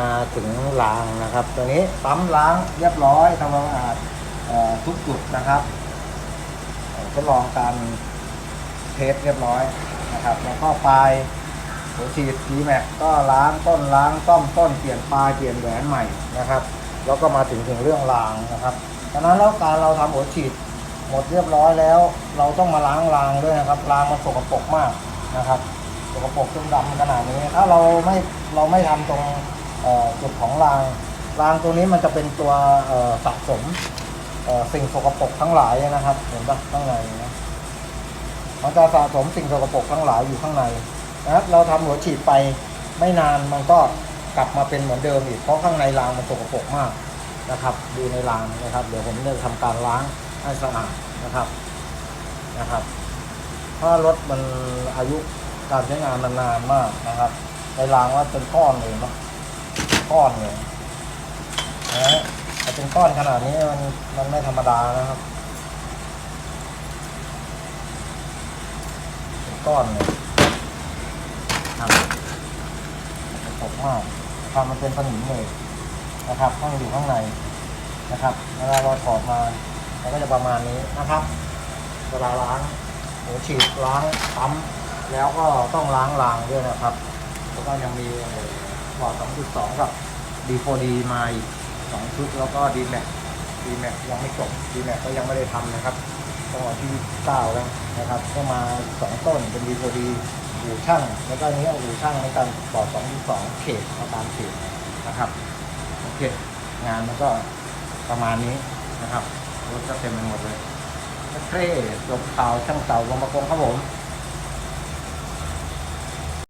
มาถึงล้างนะครับ ตัวนี้ปั๊มล้างเรียบร้อยทำความสะอาดทุกจุดนะครับทดลองการเทสเรียบร้อยนะครับ แล้วก็ปลายหัวฉีดดีแม็กก็ล้างต้นล้างต้อมต้นเปลี่ยนปลายเปลี่ยนแหวนใหม่นะครับ แล้วก็มาถึงถึงเรื่องรางนะครับดังนั้นแล้วการเราทำหัวฉีดหมดเรียบร้อยแล้ว เราต้องมาล้างรางด้วยนะครับรางมันสกปรกมากนะครับสกปรกจนดำขนาดนี้ ถ้าเราไม่เราไม่ทำตรง จุดของรางรางตัวนี้มันจะเป็นตัวสะสมสิ่งสกปรกทั้งหลายนะครับ เห็นปะข้างในนะมันจะสะสมสิ่งสกปรกทั้งหลายอยู่ข้างในนะครับเราทำหัวฉีดไปไม่นานมันก็กลับมาเป็นเหมือนเดิมอีกเพราะข้างในรางมันสกปรกมากนะครับ ดูในรางนะครับ เดี๋ยวผมจะทำการล้างให้สะอาดนะครับนะครับถ้ารถมันอายุการใช้งานมันนานมากนะครับในรางว่าเป็นก้อนเลยเนาะ ก้อนเลยนะถ้าเป็นก้อนขนาดนี้มันมันไม่ธรรมดานะครับเป็นก้อนเลยครับตกมากนะครับมันเป็นสนิมเลยนะครับข้างอยู่ข้างในนะครับเวลาเราถอดมามันก็จะประมาณนี้นะครับเวลาล้างหัวฉีดล้างปั๊มแล้วก็ต้องล้างรางด้วยนะครับแล้วก็ยังมีบอร์ด2.2กับ D4D มาอีก2ชุดแล้วก็ DMAX DMAX ยังไม่จบ DMAX ก็ยังไม่ได้ทำนะครับต้องวันที่9แล้วนะครับ ก็มาสองต้นเป็น D4D อู่ช่างแล้วก็นี้อู่ช่างในการบอร์ด2.2เขตเอาตามเขตนะครับโอเคงานมันก็ประมาณนี้นะครับรถก็เต็มไปหมดเลยเท่จบข่าวช่างเต่าลงมากงครับผม